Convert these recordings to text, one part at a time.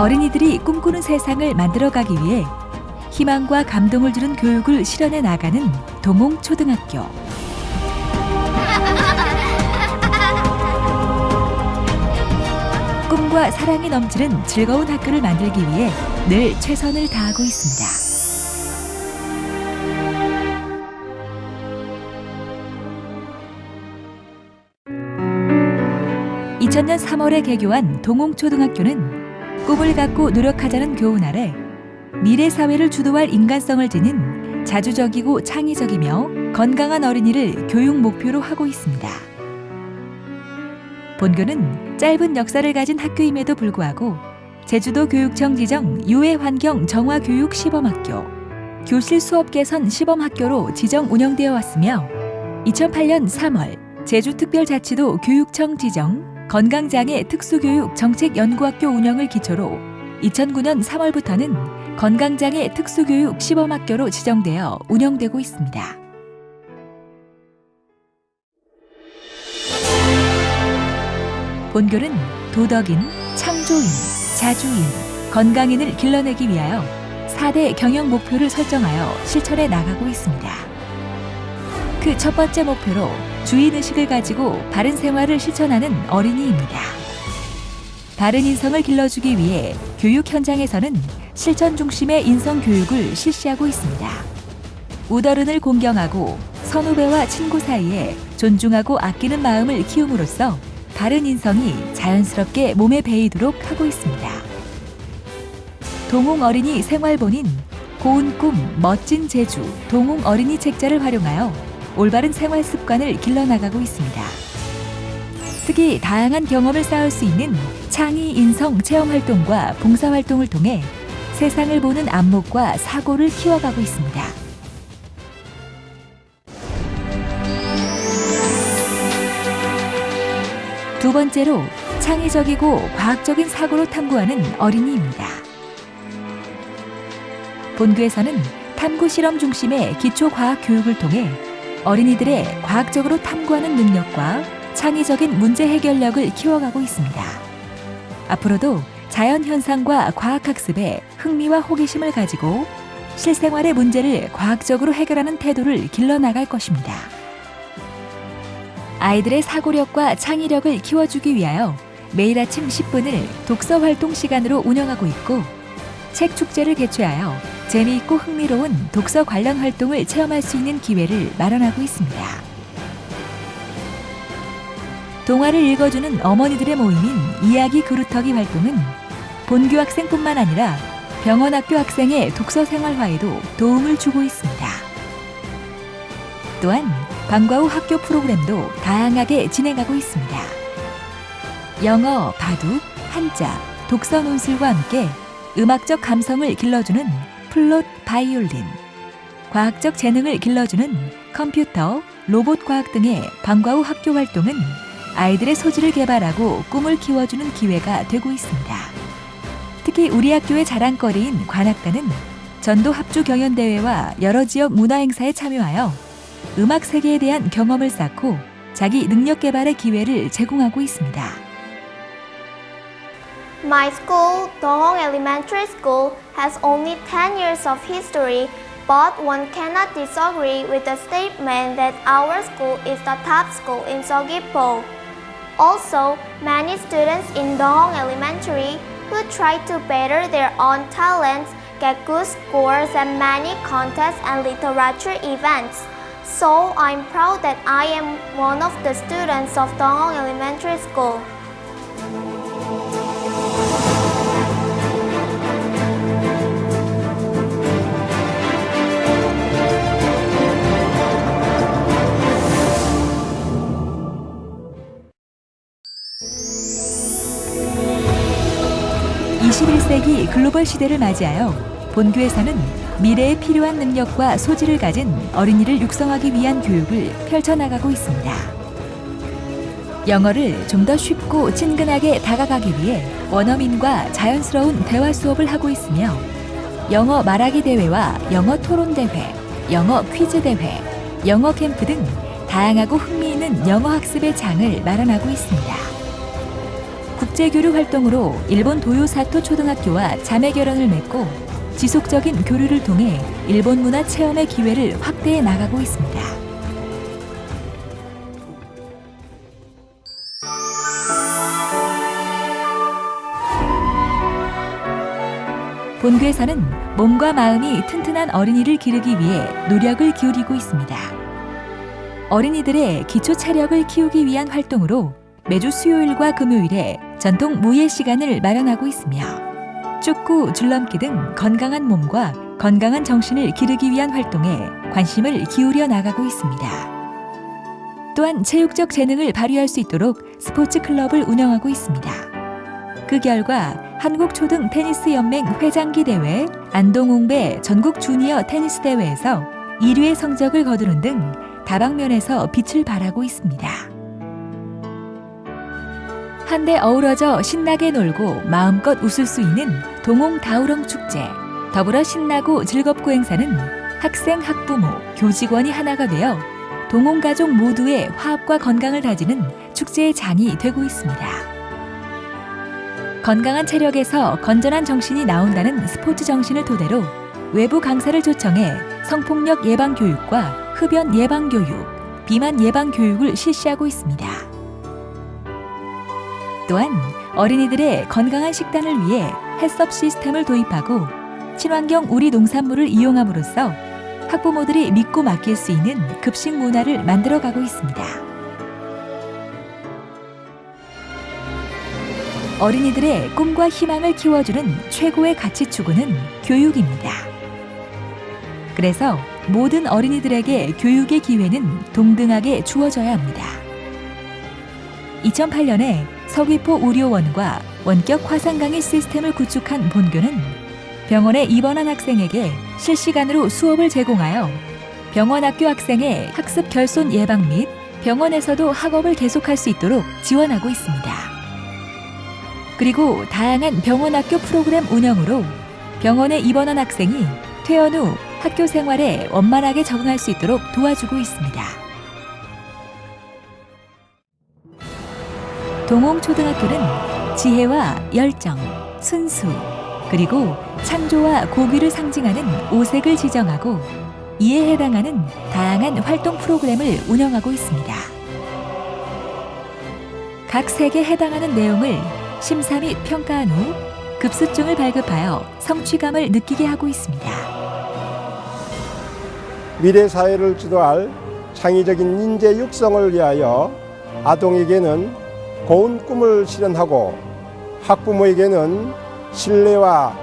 어린이들이 꿈꾸는 세상을 만들어가기 위해 희망과 감동을 주는 교육을 실현해 나가는 동홍초등학교. 꿈과 사랑이 넘치는 즐거운 학교를 만들기 위해 늘 최선을 다하고 있습니다. 2000년 3월에 개교한 동홍초등학교는 꿈을 갖고 노력하자는 교훈 아래 미래 사회를 주도할 인간성을 지닌 자주적이고 창의적이며 건강한 어린이를 교육 목표로 하고 있습니다. 본교는 짧은 역사를 가진 학교임에도 불구하고 제주도 교육청 지정 유해 환경 정화 교육 시범학교, 교실 수업 개선 시범학교로 지정 운영되어 왔으며 2008년 3월 제주특별자치도 교육청 지정 건강장애 특수교육 정책연구학교 운영을 기초로 2009년 3월부터는 건강장애 특수교육 시범학교로 지정되어 운영되고 있습니다. 본교는 도덕인, 창조인, 자주인, 건강인을 길러내기 위하여 4대 경영 목표를 설정하여 실천해 나가고 있습니다. 그 첫 번째 목표로 주인의식을 가지고 바른 생활을 실천하는 어린이입니다. 바른 인성을 길러주기 위해 교육 현장에서는 실천 중심의 인성 교육을 실시하고 있습니다. 우더른을 공경하고 선후배와 친구 사이에 존중하고 아끼는 마음을 키움으로써 바른 인성이 자연스럽게 몸에 배이도록 하고 있습니다. 동홍 어린이 생활본인 고운 꿈 멋진 제주 동홍 어린이 책자를 활용하여 올바른 생활 습관을 길러나가고 있습니다. 특히 다양한 경험을 쌓을 수 있는 창의 인성 체험 활동과 봉사 활동을 통해 세상을 보는 안목과 사고를 키워가고 있습니다. 두 번째로 창의적이고 과학적인 사고로 탐구하는 어린이입니다. 본교에서는 탐구 실험 중심의 기초 과학 교육을 통해 어린이들의 과학적으로 탐구하는 능력과 창의적인 문제 해결력을 키워가고 있습니다. 앞으로도 자연 현상과 과학 학습에 흥미와 호기심을 가지고 실생활의 문제를 과학적으로 해결하는 태도를 길러나갈 것입니다. 아이들의 사고력과 창의력을 키워주기 위하여 매일 아침 10분을 독서 활동 시간으로 운영하고 있고 책 축제를 개최하여 재미있고 흥미로운 독서 관련 활동을 체험할 수 있는 기회를 마련하고 있습니다. 동화를 읽어주는 어머니들의 모임인 이야기 그루터기 활동은 본교 학생뿐만 아니라 병원 학교 학생의 독서 생활화에도 도움을 주고 있습니다. 또한 방과 후 학교 프로그램도 다양하게 진행하고 있습니다. 영어, 바둑, 한자, 독서 논술과 함께 음악적 감성을 길러주는 플롯 바이올린, 과학적 재능을 길러주는 컴퓨터, 로봇 과학 등의 방과 후 학교 활동은 아이들의 소질을 개발하고 꿈을 키워주는 기회가 되고 있습니다. 특히 우리 학교의 자랑거리인 관악단은 전도 합주 경연대회와 여러 지역 문화 행사에 참여하여 음악 세계에 대한 경험을 쌓고 자기 능력 개발의 기회를 제공하고 있습니다. My school, Dohong Elementary School, has only 10 years of history, but one cannot disagree with the statement that our school is the top school in Sogipo. Also, many students in Dohong Elementary who try to better their own talents get good scores at many contests and literature events. So I'm proud that I am one of the students of Dohong Elementary School. 글로벌 시대를 맞이하여 본교에서는 미래에 필요한 능력과 소질을 가진 어린이를 육성하기 위한 교육을 펼쳐나가고 있습니다. 영어를 좀 더 쉽고 친근하게 다가가기 위해 원어민과 자연스러운 대화 수업을 하고 있으며 영어 말하기 대회와 영어 토론 대회, 영어 퀴즈 대회, 영어 캠프 등 다양하고 흥미있는 영어 학습의 장을 마련하고 있습니다. 국제교류 활동으로 일본 도요 사토 초등학교와 자매 결연을 맺고 지속적인 교류를 통해 일본 문화 체험의 기회를 확대해 나가고 있습니다. 본교에서는 몸과 마음이 튼튼한 어린이를 기르기 위해 노력을 기울이고 있습니다. 어린이들의 기초 체력을 키우기 위한 활동으로 매주 수요일과 금요일에 전통 무예 시간을 마련하고 있으며 축구, 줄넘기 등 건강한 몸과 건강한 정신을 기르기 위한 활동에 관심을 기울여 나가고 있습니다. 또한 체육적 재능을 발휘할 수 있도록 스포츠 클럽을 운영하고 있습니다. 그 결과 한국초등 테니스 연맹 회장기 대회, 안동홍배 전국 주니어 테니스 대회에서 1위의 성적을 거두는 등 다방면에서 빛을 발하고 있습니다. 한데 어우러져 신나게 놀고 마음껏 웃을 수 있는 동홍 다우렁 축제. 더불어 신나고 즐겁고 행사는 학생, 학부모, 교직원이 하나가 되어 동홍 가족 모두의 화합과 건강을 다지는 축제의 장이 되고 있습니다. 건강한 체력에서 건전한 정신이 나온다는 스포츠 정신을 토대로 외부 강사를 초청해 성폭력 예방 교육과 흡연 예방 교육, 비만 예방 교육을 실시하고 있습니다. 또한 어린이들의 건강한 식단을 위해 햇섭 시스템을 도입하고 친환경 우리 농산물을 이용함으로써 학부모들이 믿고 맡길 수 있는 급식 문화를 만들어가고 있습니다. 어린이들의 꿈과 희망을 키워주는 최고의 가치 추구는 교육입니다. 그래서 모든 어린이들에게 교육의 기회는 동등하게 주어져야 합니다. 2008년에 서귀포 의료원과 원격 화상 강의 시스템을 구축한 본교는 병원에 입원한 학생에게 실시간으로 수업을 제공하여 병원 학교 학생의 학습 결손 예방 및 병원에서도 학업을 계속할 수 있도록 지원하고 있습니다. 그리고 다양한 병원 학교 프로그램 운영으로 병원에 입원한 학생이 퇴원 후 학교 생활에 원만하게 적응할 수 있도록 도와주고 있습니다. 동홍초등학교는 지혜와 열정, 순수, 그리고 창조와 고귀를 상징하는 오색을 지정하고 이에 해당하는 다양한 활동 프로그램을 운영하고 있습니다. 각 색에 해당하는 내용을 심사 및 평가한 후 급수증을 발급하여 성취감을 느끼게 하고 있습니다. 미래 사회를 주도할 창의적인 인재 육성을 위하여 아동에게는 고운 꿈을 실현하고 학부모에게는 신뢰와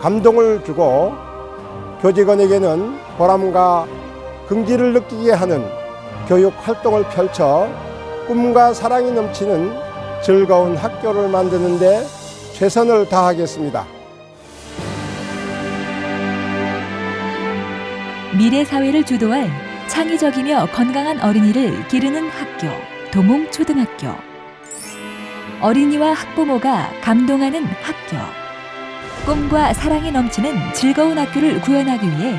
감동을 주고 교직원에게는 보람과 긍지를 느끼게 하는 교육 활동을 펼쳐 꿈과 사랑이 넘치는 즐거운 학교를 만드는데 최선을 다하겠습니다. 미래 사회를 주도할 창의적이며 건강한 어린이를 기르는 학교 동홍초등학교 어린이와 학부모가 감동하는 학교 꿈과 사랑이 넘치는 즐거운 학교를 구현하기 위해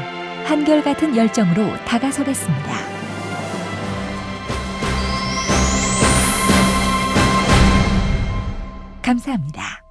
한결같은 열정으로 다가서겠습니다. 감사합니다.